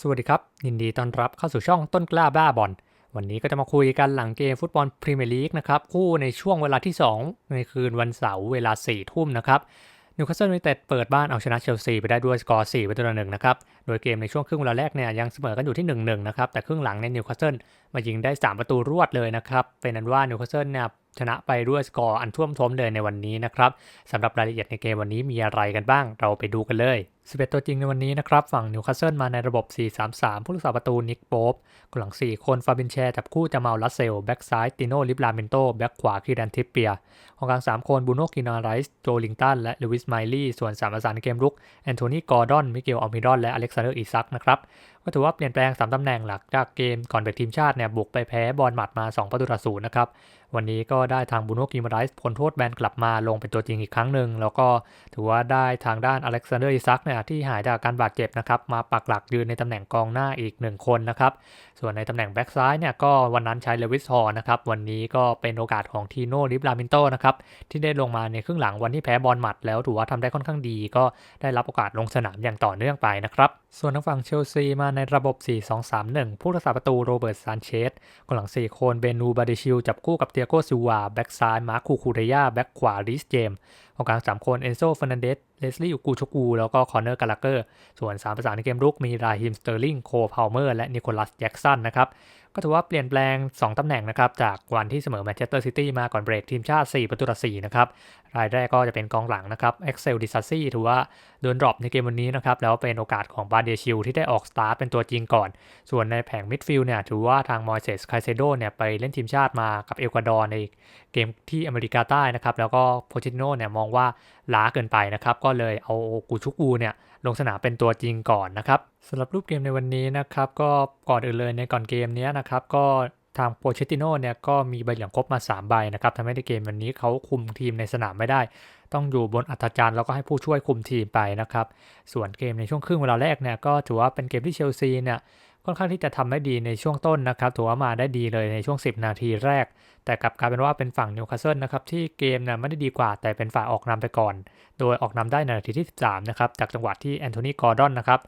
สวัสดีครับ ยินดีต้อนรับเข้าสู่ช่องต้นกล้าบ้าบอลวันนี้ก็จะมาคุยกันหลังเกมฟุตบอลพรีเมียร์ลีกนะครับ คู่ในช่วงเวลาที่ 2 ในคืนวันเสาร์เวลา4ทุ่มนะครับนิวคาสเซิลยูไนเต็ดเปิดบ้านเอาชนะเชลซีไปได้ด้วยสกอร์4ประตูต่อหนึ่งนะครับ โดยเกมในช่วงครึ่งเวลาแรกเนี่ยยังเสมอกันอยู่ที่ 1-1 นะครับ แต่ครึ่งหลังเนี่ยนิวคาสเซิลมายิงได้ 3 ประตูรวดเลยนะครับ เป็นนั้นว่านิวคาสเซิลเนี่ยชนะไปด้วยสกอร์อันท่วมท้นเลยในวันนี้นะครับสำหรับรายละเอียดในเกมวันนี้มีอะไรกันบ้าง เราไปดูกันเลย 11 ตัวจริงในวันนี้นะครับ ฝั่งนิวคาสเซิลมาในระบบ 4-3-3 ผู้รักษาประตูนิกโป๊บกหลัง 4 คนฟาบินแชร์จับคู่จามาลลัสเซล แบ็กซ้าย ติโนลิบลาเมนโต แบ็กขวาคีรันทิปเปียของกลาง 3 คนบูโนกินาไรส์โจลิงตันและลูวิสไมลี่ ส่วน3ประสานเกมรุก แอนโทนีกอร์ดอน มิเกลอัลมิดอน และอเล็กซานเดอร์อิซักนะครับก็ถือว่าเปลี่ยนแปลง 3 ตำแหน่งหลักจากเกมก่อนเบรกทีมชาติเนี่ยบุกไปแพ้บอลหมัดมา 2 ประตูต่อศูนย์นะครับ วันนี้ก็ได้ทางบูโนกิมาไรส์พ้นโทษแบนกลับมาลงเป็นตัวจริงอีกครั้งหนึ่งแล้วก็ถือว่าได้ทางด้านอเล็กซานเดอร์อิซักเนี่ยที่หายจากการบาดเจ็บนะครับมาปักหลักยืนในตำแหน่งกองหน้าอีก 1 คนนะครับส่วนในตำแหน่งแบ็กซ้ายเนี่ยก็วันนั้นใช้เลวิสฮอร์นะครับวันนี้ก็เป็นโอกาสของทีโน่ลิบลามินโตนะครับที่ได้ลงมาในครึ่งหลังวันที่แพ้บอลหมัดแล้วถือว่าทำได้ค่อนข้างดี ก็ได้รับโอกาสลงสนามอย่างต่อเนื่องไปนะครับส่วนทางฝั่งเชลซีมาในระบบ 4-2-3-1 ผู้รักษาประตูโรเบิร์ตซานเชสกองหลัง 4 คนเบนูบาเดชิลจับคู่กับเตียโกซิวาแบ็กซ้ายมาร์คูคูเรียแบ็กขวาริสเจมองกลาง3คนเอนโซเฟรนันเดสเลสลี่อูกูชกู แล้วก็คอนเนอร์กาลาเกอร์ ส่วน3ประสานในเกมรุกมีราฮิมสเตอร์ลิงโคพาวเมอร์และนิโคลัสแจ็กสันนะครับ ก็ถือว่าเปลี่ยนแปลง 2 ตำแหน่งนะครับ จากวันที่เสมอแมนเชสเตอร์ซิตี้มาก่อนเบรกทีมชาติ 4 ประตูต่อ4นะครับ รายแรกก็จะเป็นกองหลังนะครับเอ็กเซลดิซัสซี่ถือว่าโดนดรอปในเกมวันนี้นะครับ แล้วเป็นโอกาสของบาเดชิลที่ได้ออกสตาร์ทเป็นตัวจริงก่อน ส่วนในแผงมิดฟิลด์เนี่ยถือว่าทางมอยเซสไคเซโดเนี่ยไปเล่นทีมชาติมากับเอกวาดอร์ในเกมที่อเมริกาใต้นะครับแล้วก็โพชิโนเนี่ยมองว่าล้าเกินไปนะครับ ก็เลยเอากูชุกูเนี่ยลงสนามเป็นตัวจริงก่อนนะครับสำหรับรูปเกมในวันนี้นะครับ ก็ก่อนอื่นเลยในก่อนเกมนี้นะครับ ก็ทางโปเชติโนเนี่ยก็มีใบเหลืองครบมา 3 ใบนะครับทำให้ในเกมวันนี้เขาคุมทีมในสนามไม่ได้ ต้องอยู่บนอัธจันทร์แล้วก็ให้ผู้ช่วยคุมทีมไปนะครับ ส่วนเกมในช่วงครึ่งเวลาแรกเนี่ยก็ถือว่าเป็นเกมที่เชลซีเนี่ย ค่อนข้างที่จะทำได้ดีในช่วงต้นนะครับถือว่ามาได้ดีเลยในช่วง 10 นาทีแรก แต่กลับกลายเป็นว่าเป็นฝั่งนิวคาสเซิลนะครับที่เกมนี่ยไม่ได้ดีกว่าแต่เป็นฝ่ายออกนำไปก่อน โดยออกนำได้ในนาทีที่ 13 นะครับจากจังหวะที่แอนโทนีกอร์ดอนนะครับ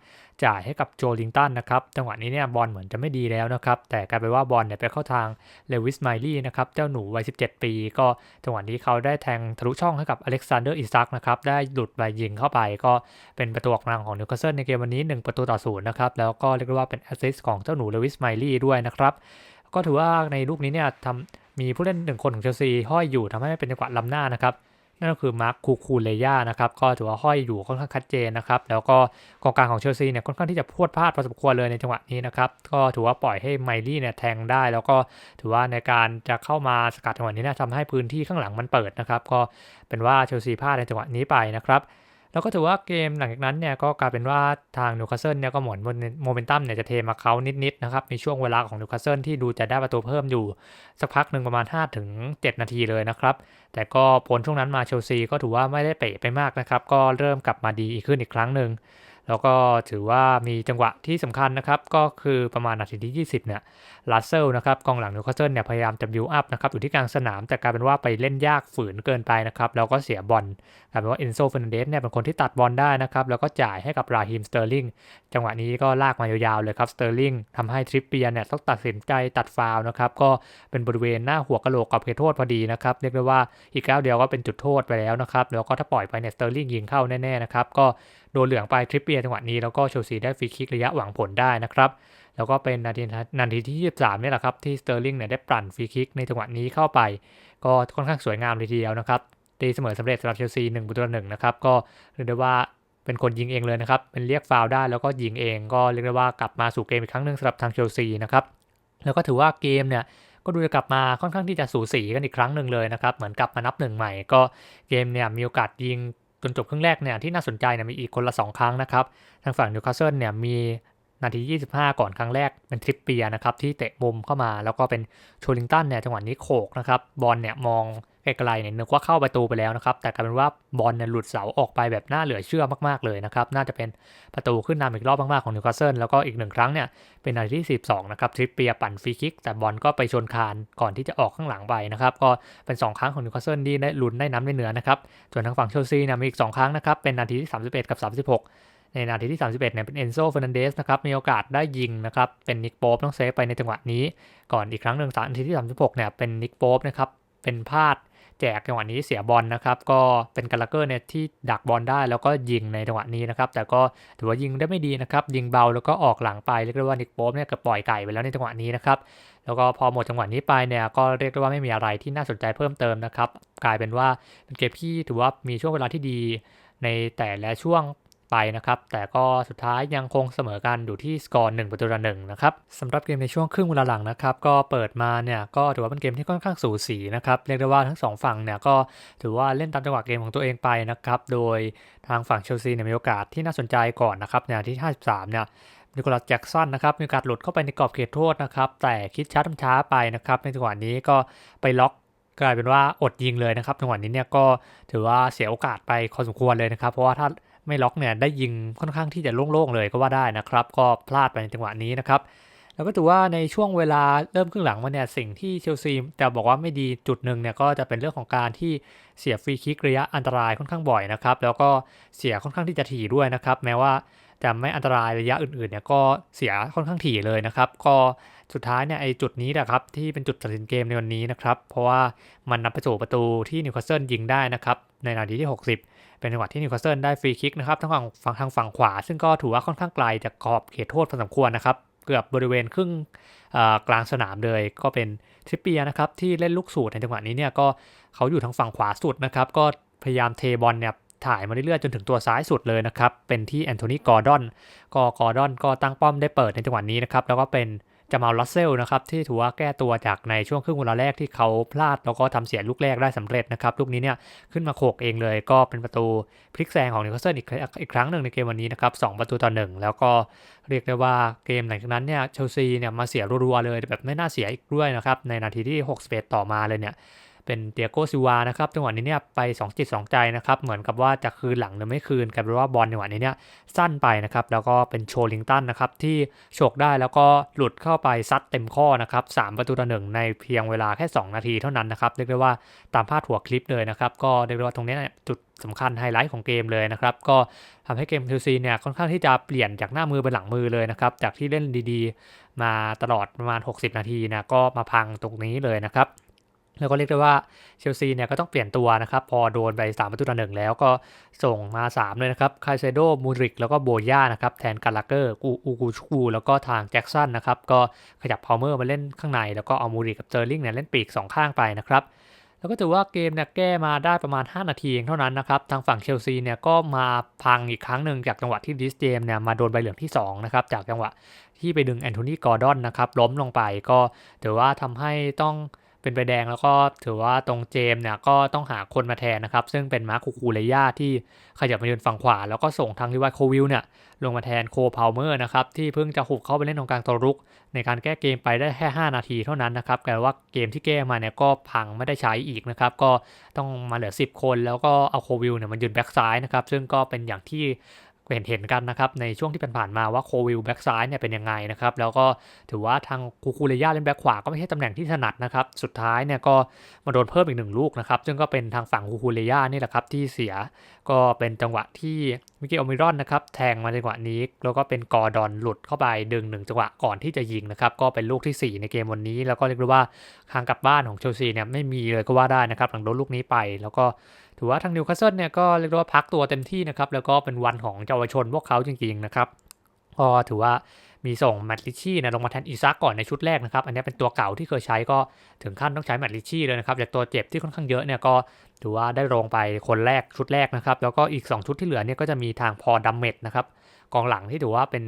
จ่ายให้กับโจลิงตันนะครับจังหวะนี้เนี่ยบอลเหมือนจะไม่ดีแล้วนะครับแต่กลายเป็นว่าบอลเนี่ยไปเข้าทางเลวิสไมลี่นะครับเจ้าหนูวัย 17 ปี ก็จังหวะนี้เขาได้แทงทะลุช่องให้กับอเล็กซานเดอร์อิซักนะครับได้หลุดไปยิงเข้าไป ก็เป็นประตูออกนำของนิวคาสเซิลในเกมวันนี้ 1 ประตูต่อศูนย์นะครับแล้วก็เรียกว่าเป็นแอสซสของเจ้าหนูเลวิสไมลี่ด้วยนะครับ ก็ถือว่าในลูกนี้เนี่ยทำมีผู้เล่นหนึ่งคนของเชลซีห้อยอยู่ทำให้เป็นจังหวะล้ำหน้านะครับนั่นก็คือมาร์คคูคูเลย่านะครับก็ถือว่าห้อยอยู่ค่อนข้างชัดเจนนะครับแล้วก็กองกลางของเชลซีเนี่ยค่อนข้างที่จะพวดพลาดพอสมควรเลยในจังหวะนี้นะครับก็ถือว่าปล่อยให้ไมลี่เนี่ยแทงได้ แล้วก็ถือว่าในการจะเข้ามาสกัดจังหวะนี้นะทำให้พื้นที่ข้างหลังมันเปิดนะครับก็เป็นว่าเชลซีพลาดในจังหวะนี้ไปนะครับ แล้วก็ถือว่าเกมหลังจากนั้นเนี่ยก็กลายเป็นว่าทางนิวคาสเซิลเนี่ยก็หมุนโมเมนตัมเนี่ยจะเทมาเขานิดๆนะครับในช่วงเวลาของนิวคาสเซิลที่ดูจะได้ประตูเพิ่มอยู่ สักพักหนึ่งประมาณ5-7นาทีเลยนะครับ แต่ก็ผลช่วงนั้นมาเชลซีก็ถือว่าไม่ได้เป๋ไปมากนะครับ ก็เริ่มกลับมาดีขึ้นอีกครั้งหนึ่ง แล้วก็ถือว่ามีจังหวะที่สำคัญนะครับ ก็คือประมาณนาทีที่ 20 เนี่ยลัสเซลนะครับกองหลังนิวคาสเซิลเนี่ยพยายามจะบิวอัพนะครับอยู่ที่กลางสนาม แต่กลายเป็นว่าไปเล่นยากฝืนเกินไปนะครับ แล้วก็เสียบอลกลายเป็นว่าเอนโซเฟรนเดสเนี่ยเป็นคนที่ตัดบอลได้นะครับ แล้วก็จ่ายให้กับราฮิมสเตอร์ลิงจังหวะนี้ก็ลากมายาวๆเลยครับสเตอร์ลิงทำให้ทริปเปียเนี่ยต้องตัดสินใจตัดฟาวนะครับก็เป็นบริเวณหน้าหัวกะโหลกกับเขตโทษพอดีนะครับเรียกได้ว่าอีกแก้วเดียวก็เป็นจุดโทษไปแล้วนะครับแล้วก็ถ้าปล่อยไปเนี่ยสเตอร์ลิงยิงเข้าแน่ๆนะครับก็ โดนเหลืองไปทริปเปียจังหวะนี้แล้วก็เชลซีได้ฟรีคิกระยะหวังผลได้นะครับแล้วก็เป็นนาทีนาทีที่ 23นี่แหละครับที่สเตอร์ลิงเนี่ยได้ปั่นฟรีคิกในจังหวะนี้เข้าไป ก็ค่อนข้างสวยงามเลยทีเดียวนะครับตีเสมอสำเร็จสำหรับเชลซี1ประตูต่อหนึ่งนะครับก็เรียกได้ว่าเป็นคนยิงเองเลยนะครับ เป็นเรียกฟาวได้แล้วก็ยิงเอง ก็เรียกได้ว่ากลับมาสู่เกมอีกครั้งหนึ่งสำหรับทางเชลซีนะครับแล้วก็ถือว่าเกมเนี่ยก็ดูจะกลับมาค่อนข้างที่จะสูสีกันอีกครั้งหนึ่งเลยนะครับ เหมือนกลับมานับหนึ่งใหม่ ก็เกมเนี่ยมีโอกาสยิง นจบครึ่งแรกเนี่ยที่น่าสนใจเนี่ยมีอีกคนละ 2 ครั้งนะครับ ทางฝั่งนิวคาสเซิลเนี่ยมีนาที 25 ก่อนครั้งแรกเป็นทริปเปียนะครับที่เตะมุมเข้ามา แล้วก็เป็นโชลิงตันเนี่ยจังหวะนี้โขกนะครับบอลเนี่ยมอง ไกลๆเนี่ยนึกว่าเข้าประตูไปแล้วนะครับแต่กลายเป็นว่าบอลเนี่ยหลุดเสาออกไปแบบน่าเหลือเชื่อมากๆเลยนะครับน่าจะเป็นประตูขึ้นนำอีกรอบมากๆของนิวคาสเซิลแล้วก็อีกหนึ่งครั้งเนี่ยเป็นนาทีที่ 12นะครับทริปเปียปั่นฟรีคิก แต่บอลก็ไปชนคานก่อนที่จะออกข้างหลังไปนะครับก็เป็น 2 ครั้งของนิวคาสเซิลที่ได้ลุ้นได้น้ำได้เนื้อนะครับส่วนทางฝั่งเชลซีเนี่ยมีอีก 2 ครั้งนะครับเป็นนาทีที่ 31 กับ 36ในนาทีที่ 31เนี่ยเป็นเอนโซเฟอร์นันเดสนะครับ มีโอกาสได้ยิงนะครับ เป็นนิกโป๊ปต้องเซฟไปในจังหวะนี้ ก่อนอีกครั้งหนึ่งสามนาทีที่ 36เนี่ยเป็นนิกโป๊ปนะครับ เป็นพลาดแจกจังหวะนี้เสียบอลนะครับ ก็เป็นกาลาเกอร์เนี่ยที่ดักบอลได้แล้วก็ยิงในจังหวะนี้นะครับ แต่ก็ถือว่ายิงได้ไม่ดีนะครับ ยิงเบาแล้วก็ออกหลังไปเรียกได้ว่านิกโป๊ปเนี่ยก็ปล่อยไก่ไปแล้วในจังหวะนี้นะครับแล้วก็พอหมดจังหวะนี้ไปเนี่ยก็เรียกได้ว่าไม่มีอะไรที่น่าสนใจเพิ่มเติมนะครับ กลายเป็นว่าเป็นเกมที่ถือว่ามีช่วงเวลาที่ดีในแต่ละช่วง ไปนะครับ แต่ก็สุดท้ายยังคงเสมอกันอยู่ที่สกอร์1ประตูต่อหนึ่งนะครับสำหรับเกมในช่วงครึ่งเวลาหลังนะครับก็เปิดมาเนี่ยก็ถือว่าเป็นเกมที่ค่อนข้างสูสีนะครับเรียกได้ว่าทั้งสองฝั่งเนี่ยก็ถือว่าเล่นตามจังหวะเกมของตัวเองไปนะครับโดยทางฝั่งเชลซีเนี่ยมีโอกาสที่น่าสนใจก่อนนะครับในนาทีที่ 53 เนี่ยนิโคลัสแจ็กสันนะครับมีโอกาสหลุดเข้าไปในกรอบเขตโทษนะครับแต่คิดช้าทำช้าไปนะครับในจังหวะนี้ก็ไปล็อกกลายเป็นว่าอดยิงเลยนะครับจังหวะนี้เนี่ยก็ถือว่าเสียโอกาสไปพอสมควรเลยนะครับ เพราะว่าถ้า ไม่ล็อกเนี่ยได้ยิงค่อนข้างที่จะโล่งๆเลยก็ว่าได้นะครับ ก็พลาดไปในจังหวะนี้นะครับแล้วก็ถือว่าในช่วงเวลาเริ่มครึ่งหลังมาเนี่ยสิ่งที่เชลซีจะบอกว่าไม่ดีจุดหนึ่งเนี่ยก็จะเป็นเรื่องของการที่เสียฟรีคิกระยะอันตรายค่อนข้างบ่อยนะครับแล้วก็เสียค่อนข้างที่จะถี่ด้วยนะครับแม้ว่าจะไม่อันตรายระยะอื่นๆเนี่ยก็เสียค่อนข้างถี่เลยนะครับก็สุดท้ายเนี่ยไอ้จุดนี้แหละครับที่เป็นจุดตัดสินเกมในวันนี้นะครับเพราะว่ามันนำไปสู่ประตูที่นิวคาสเซิลยิงได้นะครับในนาทีที่ 60 เป็นจังหวะที่นิวคาสเซิลได้ฟรีคิกนะครับทางฝั่งฝั่งทางฝั่งขวา ซึ่งก็ถือว่าค่อนข้างไกลจากขอบเขตโทษพอสมควรนะครับ เกือบบริเวณครึ่งกลางสนามเลยก็เป็นทริปเปียนะครับที่เล่นลูกสูตรในจังหวะนี้เนี่ยก็เขาอยู่ทางฝั่งขวาสุดนะครับก็พยายามเทบอลเนี่ยถ่ายมาเรื่อยๆจนถึงตัวซ้ายสุดเลยนะครับเป็นที่แอนโทนีกอร์ดอนก็กอร์ดอนก็ตั้งป้อมได้เปิดในจังหวะนี้นะครับแล้วก็เป็น จามาลัสเซลนะครับที่ถือว่าแก้ตัวจากในช่วงครึ่งเวลาแรกที่เขาพลาด แล้วก็ทำเสียลูกแรกได้สำเร็จนะครับลูกนี้เนี่ยขึ้นมาโขกเองเลย ก็เป็นประตูพลิกแซงของนิวคาสเซิลอีกอีกครั้งหนึ่งในเกมวันนี้นะครับสประตูต่อหนึ่งแล้วก็เรียกได้ว่าเกมหลังจากนั้นเนี่ยเชลซีเนี่ยมาเสียรัวๆเลยแบบไม่น่าเสียอีกด้วยนะครับในนาทีที่ 61 ต่อมาเลยเนี่ย เป็นเตียโกซิวานะครับจังหวะนี้เนี่ยไป2จิต2ใจนะครับเหมือนกับว่าจะคืนหลังหรือไม่คืนกลายเป็นว่าบอลจังหวะนี้เนี่ยสั้นไปนะครับแล้วก็เป็นโชลิงตันนะครับที่โฉกได้แล้วก็หลุดเข้าไปซัดเต็มข้อนะครับ3ประตูต่อหนึ่งในเพียงเวลาแค่ 2 นาทีเท่านั้นนะครับเรียกได้ว่าตามพาดหัวคลิปเลยนะครับก็เรียกได้ว่าตรงนี้จุดสำคัญไฮไลท์ของเกมเลยนะครับ ก็ทำให้เกมทูซีเนี่ยค่อนข้างที่จะเปลี่ยนจากหน้ามือเป็นหลังมือเลยนะครับ จากที่เล่นดีๆ มาตลอดประมาณ 60 นาทีนะก็มาพังตรงนี้เลยนะครับ แล้วก็เรียกได้ว่าเชลซีเนี่ยก็ต้องเปลี่ยนตัวนะครับ พอโดนไป3ประตูต่อหนึ่งแล้วก็ส่งมา 3 เลยนะครับคายเซโดมูริก แล้วก็โบย่านะครับ แทนกาลาเกอร์กูอูกูชูแล้วก็ทางแจ็กสันนะครับ ก็ขยับพาวเมอร์มาเล่นข้างใน แล้วก็เอามูริกกับเจอร์ลิงเนี่ยเล่นปีก 2 ข้างไปนะครับ แล้วก็ถือว่าเกมเนี่ยแก้มาได้ประมาณ 5 นาทีเองเท่านั้นนะครับ ทางฝั่งเชลซีเนี่ยก็มาพังอีกครั้งหนึ่งจากจังหวะที่ดิสเจมเนี่ยมาโดนใบเหลืองที่2นะครับจากจังหวะที่ไปดึงแอนโทนีกอร์ดอนนะครับล้มลงไปก็ถือว่าทำให้ต้อง เป็นใบแดงแล้วก็ถือว่าตรงเจมเนี่ยก็ต้องหาคนมาแทนนะครับ ซึ่งเป็นมาร์คูคูเลย่าที่ขยับมายืนฝั่งขวา แล้วก็ส่งทางลิวาโควิลเนี่ยลงมาแทนโคพาวเมอร์นะครับที่เพิ่งจะหุบเข้าไปเล่นตรงกลางตัวรุก ในการแก้เกมไปได้แค่ 5 นาทีเท่านั้นนะครับแต่ว่าเกมที่แก้มาเนี่ยก็พังไม่ได้ใช้อีกนะครับก็ต้องมาเหลือ 10 คน แล้วก็เอาโควิลเนี่ยมันยืนแบ็กซ้ายนะครับซึ่งก็เป็นอย่างที่ เห็นเห็นกันนะครับในช่วงที่ผ่านมาว่าโควิลแบ็กซ้ายเนี่ยเป็นยังไงนะครับแล้วก็ถือว่าทางคูคูเลียาเล่นแบ็กขวาก็ไม่ใช่ตำแหน่งที่ถนัดนะครับสุดท้ายเนี่ยก็มาโดนเพิ่มอีกหนึ่งลูกนะครับซึ่งก็เป็นทางฝั่งคูคูเลียานี่แหละครับที่เสียก็เป็นจังหวะที่มิเกลอมิรอนนะครับแทงมาในจังหวะนี้ แล้วก็เป็นกอร์ดอนหลุดเข้าไปดึงหนึ่งจังหวะก่อนที่จะยิงนะครับก็เป็นลูกที่ 4 ในเกมวันนี้ แล้วก็เรียกได้ว่าทางกลับบ้านของเชลซีเนี่ยไม่มีเลยก็ว่าได้นะครับหลังโดนลูกนี้ไปแล้วก็ ถือว่าทางนิวคาสเซิลเนี่ยก็เรียกว่าพักตัวเต็มที่นะครับ แล้วก็เป็นวันของเยาวชนพวกเขาจริงๆนะครับก็ถือว่ามีส่งแมตติชี่นะลงมาแทนอีซักก่อนในชุดแรกนะครับ อันนี้เป็นตัวเก่าที่เคยใช้ก็ถึงขั้นต้องใช้แมตติชี่เลยนะครับแต่ตัวเจ็บที่ค่อนข้างเยอะเนี่ยก็ถือว่าได้ลงไปคนแรกชุดแรกนะครับ แล้วก็อีก 2 ชุดที่เหลือเนี่ยก็จะมีทางพอดัมเมดนะครับกองหลังที่ถือว่าเป็น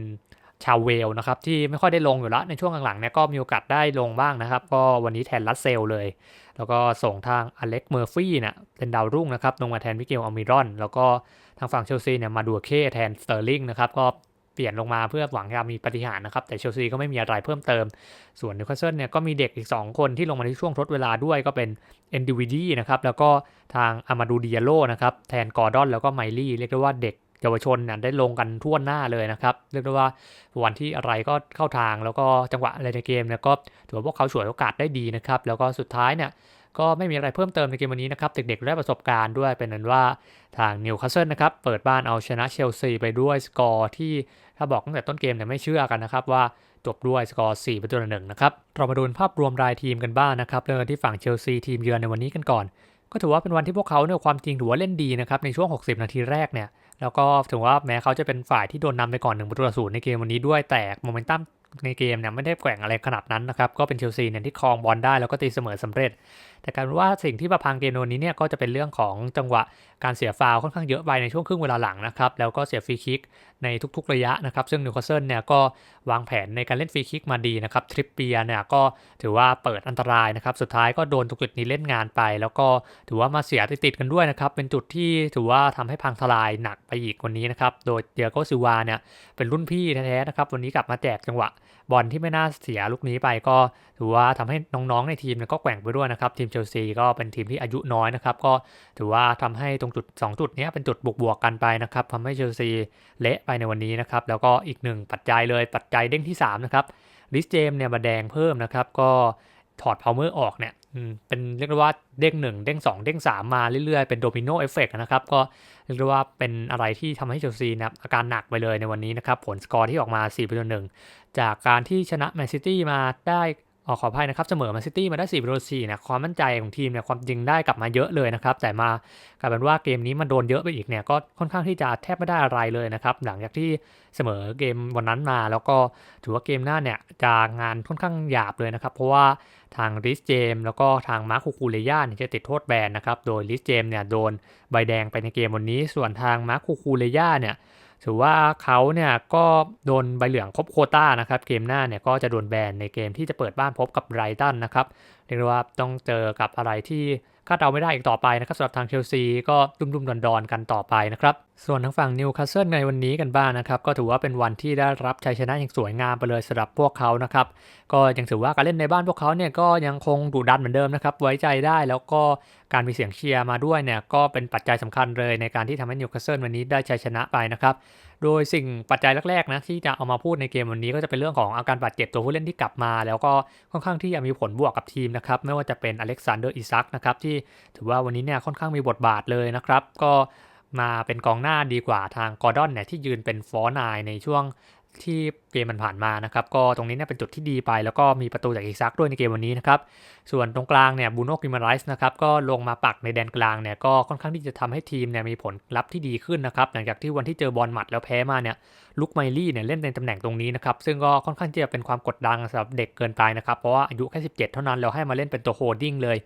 ชาวเวลนะครับที่ไม่ค่อยได้ลงอยู่แล้วในช่วงหลังๆเนี่ยก็มีโอกาสได้ลงบ้างนะครับ ก็วันนี้แทนลัสเซลเลย แล้วก็ส่งทางอเล็กเมอร์ฟี่เนี่ยเป็นดาวรุ่งนะครับลงมาแทนมิเกลอมิรอน แล้วก็ทางฝั่งเชลซีเนี่ยมาดูเคแทนสเตอร์ลิงนะครับก็เปลี่ยนลงมาเพื่อหวังจะมีปฏิหารนะครับแต่เชลซีก็ไม่มีอะไรเพิ่มเติม ส่วนนิวคาสเซิลเนี่ยก็มีเด็กอีก 2 คนที่ลงมาในช่วงทดเวลาด้วยก็เป็นเอนดิวิดีนะครับแล้วก็ทางอามาดูดิอาโลนะครับแทนกอร์ดอนแล้วก็ไมลี่เรียกได้ว่าเด็ก เยาวชนเนี่ยได้ลงกันทั่วหน้าเลยนะครับ เรียกได้ว่าวันที่อะไรก็เข้าทางแล้วก็จังหวะอะไรในเกมเนี่ยก็ถือว่าพวกเขาฉวยโอกาสได้ดีนะครับ แล้วก็สุดท้ายเนี่ยก็ไม่มีอะไรเพิ่มเติมในเกมวันนี้นะครับ เด็กๆได้ประสบการณ์ด้วยเป็นนั้นว่าทางนิวคาสเซิลนะครับ เปิดบ้านเอาชนะเชลซีไปด้วยสกอร์ที่ถ้าบอกตั้งแต่ต้นเกมเนี่ยไม่เชื่อกันนะครับว่าจบด้วยสกอร์4ประตูต่อหนึ่งนะครับ เรามาดูภาพรวมรายทีมกันบ้างนะครับเริ่มที่ฝั่งเชลซีทีมเยือนในวันนี้กันก่อน ก็ถือว่าเป็นวันที่พวกเขาเนี่ยความจริงถือว่าเล่นดีนะครับในช่วง 60 นาทีแรกเนี่ย แล้วก็ถือว่าแม้เขาจะเป็นฝ่ายที่โดนนำไปก่อนหนึ่งประตูต่อศูนย์ในเกมวันนี้ด้วยแต่โมเมนตัมในเกมเนี่ยไม่ได้แกว่งอะไรขนาดนั้นนะครับ ก็เป็นเชลซีเนี่ยที่ครองบอลได้แล้วก็ตีเสมอสำเร็จ แต่การว่าสิ่งที่ประพังเกมในนี้เนี่ยก็จะเป็นเรื่องของจังหวะการเสียฟาวค่อนข้างเยอะไปในช่วงครึ่งเวลาหลังนะครับ แล้วก็เสียฟรีคิกในทุกๆระยะนะครับ ซึ่งนิวคาสเซิลเนี่ยก็วางแผนในการเล่นฟรีคิกมาดีนะครับ ทริปเปียเนี่ยก็ถือว่าเปิดอันตรายนะครับ สุดท้ายก็โดนตรงจุดนี้เล่นงานไป แล้วก็ถือว่ามาเสียติดๆกันด้วยนะครับ เป็นจุดที่ถือว่าทำให้พังทลายหนักไปอีกวันนี้นะครับ โดยเดียโกซิวาเนี่ยเป็นรุ่นพี่แท้ๆนะครับ วันนี้กลับมาแจกจังหวะบอลที่ไม่น่าเสียลูกนี้ไปก็ถือว่าทำให้น้องๆในทีมก็แกว่งไปด้วยนะครับทีมเชลซีก็เป็นทีมที่อายุน้อยนะครับ ก็ถือว่าทำให้ตรงจุด 2 จุดนี้เป็นจุดบวกๆกันไปนะครับทำให้เชลซีเละไปในวันนี้นะครับ แล้วก็อีกหนึ่งปัจจัยเลยปัจจัยเด้งที่ 3 นะครับลิสเจมเนี่ยมาแดงเพิ่มนะครับ ก็ถอดพาวเมอร์ออกเนี่ยเป็นเรียกว่าเด้ง1เด้ง2เด้ง3มาเรื่อยๆ เป็นโดมิโนเอฟเฟกนะครับ ก็เรียกว่าเป็นอะไรที่ทำให้เชลซีนะอาการหนักไปเลยในวันนี้นะครับ ผลสกอร์ที่ออกมา4ประตูหนึ่งจากการที่ชนะแมนซิตี้มาได้ ออขออภัยนะครับ เสมอมนซิตี้มาได้4ประตู4เนี่ยความมั่นใจของทีมเนี่ยความจริงได้กลับมาเยอะเลยนะครับ แต่มากลายเป็นว่าเกมนี้มันโดนเยอะไปอีกเนี่ยก็ค่อนข้างที่จะแทบไม่ได้อะไรเลยนะครับ หลังจากที่เสมอเกมวันนั้นมา แล้วก็ถือว่าเกมหน้าเนี่ยจะงานค่อนข้างหยาบเลยนะครับ เพราะว่าทางริสเจมแล้วก็ทางมาร์คูคูเลย่าเนี่ยจะติดโทษแบนนะครับ โดยริสเจมเนี่ยโดนใบแดงไปในเกมวันนี้ ส่วนทางมาร์คูคูเลย่าเนี่ย ถือว่าเขาเนี่ยก็โดนใบเหลืองครบโคต้านะครับเกมหน้าเนี่ยก็จะโดนแบนในเกมที่จะเปิดบ้านพบกับไรตันนะครับเรียกว่าต้องเจอกับอะไรที่คาดเดาไม่ได้อีกต่อไปนะครับสำหรับทางเชลซีก็ดุมๆดอนๆกันต่อไปนะครับ ส่วนทางฝั่งนิวคาสเซิลในวันนี้กันบ้างนะครับ ก็ถือว่าเป็นวันที่ได้รับชัยชนะอย่างสวยงามไปเลยสำหรับพวกเขานะครับ ก็ยังถือว่าการเล่นในบ้านพวกเขาเนี่ยก็ยังคงดุดันเหมือนเดิมนะครับ ไว้ใจได้แล้วก็การมีเสียงเชียร์มาด้วยเนี่ยก็เป็นปัจจัยสำคัญเลยในการที่ทำให้นิวคาสเซิลวันนี้ได้ชัยชนะไปนะครับ โดยสิ่งปัจจัยแรกๆนะที่จะเอามาพูดในเกมวันนี้ก็จะเป็นเรื่องของอาการบาดเจ็บตัวผู้เล่นที่กลับมา แล้วก็ค่อนข้างที่จะมีผลบวกกับทีมนะครับไม่ว่าจะเป็นอเล็กซานเดอร์อิซักนะครับที่ถือว่าวันนี้เนี่ยค่อนข้างมีบทบาทเลยนะครับก็ มาเป็นกองหน้าดีกว่าทางกอร์ดอนเนี่ยที่ยืนเป็นฟอร์นายในช่วง ที่เกมมันผ่านมานะครับก็ตรงนี้เนี่ยเป็นจุดที่ดีไป แล้วก็มีประตูจากอิซักด้วยในเกมวันนี้นะครับส่วนตรงกลางเนี่ยบูโน่กิมาไรส์นะครับก็ลงมาปักในแดนกลางเนี่ยก็ค่อนข้างที่จะทำให้ทีมเนี่ยมีผลลัพธ์ที่ดีขึ้นนะครับหลังจากที่วันที่เจอบอลหมัดแล้วแพ้มาเนี่ยลุกไมลี่เนี่ยเล่นในตำแหน่งตรงนี้นะครับซึ่งก็ค่อนข้างที่จะเป็นความกดดันสำหรับเด็กเกินไปนะครับเพราะว่าอายุแค่17 เท่านั้นแล้วให้มาเล่นเป็นตัวโฮดดิ้งเลย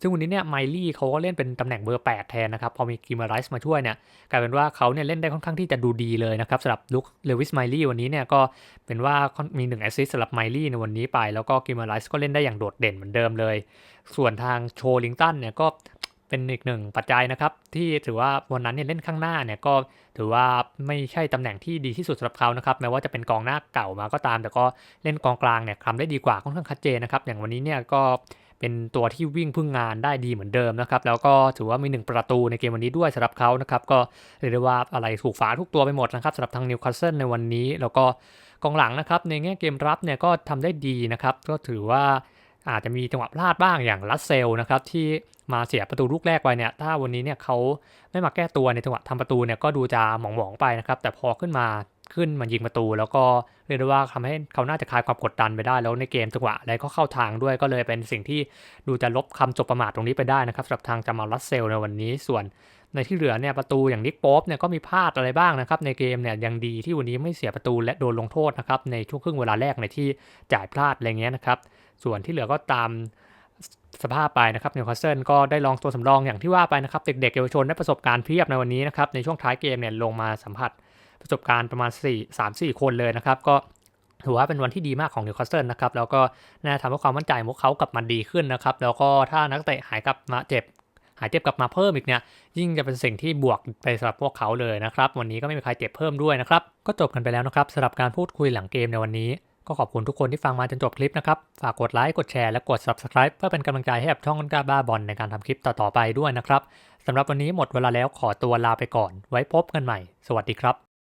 ซึ่งวันนี้เนี่ยไมลี่เขาก็เล่นเป็นตำแหน่งเบอร์ 8 แทนนะครับพอมีกิมาไรส์มาช่วยเนี่ยกลายเป็นว่าเขาเนี่ยเล่นได้ค่อนข้างที่จะดูดีเลยนะครับสำหรับลุกเลวิสไมลี่วันนี้เนี่ยก็เป็นว่ามี1แอสซิสต์สำหรับไมลี่ในวันนี้ไป แล้วก็กิมมาไรส์ก็เล่นได้อย่างโดดเด่นเหมือนเดิมเลย ส่วนทางโชลิงตันเนี่ยก็เป็นอีกหนึ่งปัจจัยนะครับที่ถือว่าวันนั้นเนี่ยเล่นข้างหน้าเนี่ยก็ถือว่าไม่ใช่ตำแหน่งที่ดีที่สุดสำหรับเขานะครับแม้ว่าจะเป็นกองหน้าเก่ามาก็ตาม แต่ก็เล่นกองกลางเนี่ยทำได้ดีกว่าค่อนข้างชัดเจนนะครับอย่างวันนี้เนี่ยก็ เป็นตัวที่วิ่งพึ่งงานได้ดีเหมือนเดิมนะครับ แล้วก็ถือว่ามี 1 ประตูในเกมวันนี้ด้วยสำหรับเขานะครับ ก็เรียกได้ว่าอะไรถูกฝาทุกตัวไปหมดนะครับสำหรับทางนิวคาสเซิลในวันนี้ แล้วก็กองหลังนะครับ ในแง่เกมรับเนี่ยก็ทำได้ดีนะครับ ก็ถือว่าอาจจะมีจังหวะพลาดบ้างอย่างลัสเซลนะครับที่มาเสียประตูลูกแรกไปเนี่ยถ้าวันนี้เนี่ยเขาไม่มาแก้ตัวในจังหวะทำประตูเนี่ยก็ดูจะหมองๆไปนะครับแต่พอขึ้นมา ขึ้นมายิงประตู แล้วก็เรียกได้ว่าทำให้เขาน่าจะคลายความกดดันไปได้ แล้วในเกมจังหวะอะไรก็เข้าทางด้วยก็เลยเป็นสิ่งที่ดูจะลบคำจบประมาทตรงนี้ไปได้นะครับสำหรับทางจามาลัสเซลในวันนี้ส่วนในที่เหลือเนี่ยประตูอย่างนิกโป๊ปเนี่ยก็มีพลาดอะไรบ้างนะครับในเกมเนี่ยยังดีที่วันนี้ไม่เสียประตูและโดนลงโทษนะครับในช่วงครึ่งเวลาแรกในที่จ่ายพลาดอะไรเงี้ยนะครับส่วนที่เหลือก็ตามสภาพไปนะครับนิวคาสเซิลก็ได้ลองตัวสำรองอย่างที่ว่าไปนะครับ เด็กๆเยาวชนได้ประสบการณ์เพียบในวันนี้นะครับ ในช่วงท้ายเกมเนี่ยลงมาสัมผัส ประสบการณ์ประมาณ 4 3 4 คนเลยนะครับ ก็ถือว่าเป็นวันที่ดีมากของนิวคาสเซิลนะครับ แล้วก็น่าทำให้ความมั่นใจของเขากลับมาดีขึ้นนะครับ แล้วก็ถ้านักเตะหายกลับมาเจ็บหายเจ็บกลับมาเพิ่มอีกเนี่ยยิ่งจะเป็นสิ่งที่บวกไปสำหรับพวกเขาเลยนะครับ วันนี้ก็ไม่มีใครเจ็บเพิ่มด้วยนะครับ ก็จบกันไปแล้วนะครับสำหรับการพูดคุยหลังเกมในวันนี้ ก็ขอบคุณทุกคนที่ฟังมาจนจบคลิปนะครับ ฝากกดไลค์กดแชร์และกด subscribe เพื่อเป็นกำลังใจให้กับช่องก้นกาบ้าบอลในการทำคลิปต่อๆไปด้วยนะครับสำหรับวันนี้หมดเวลาแล้วขอตัวลาไปก่อน ไว้พบกันใหม่ สวัสดีครับ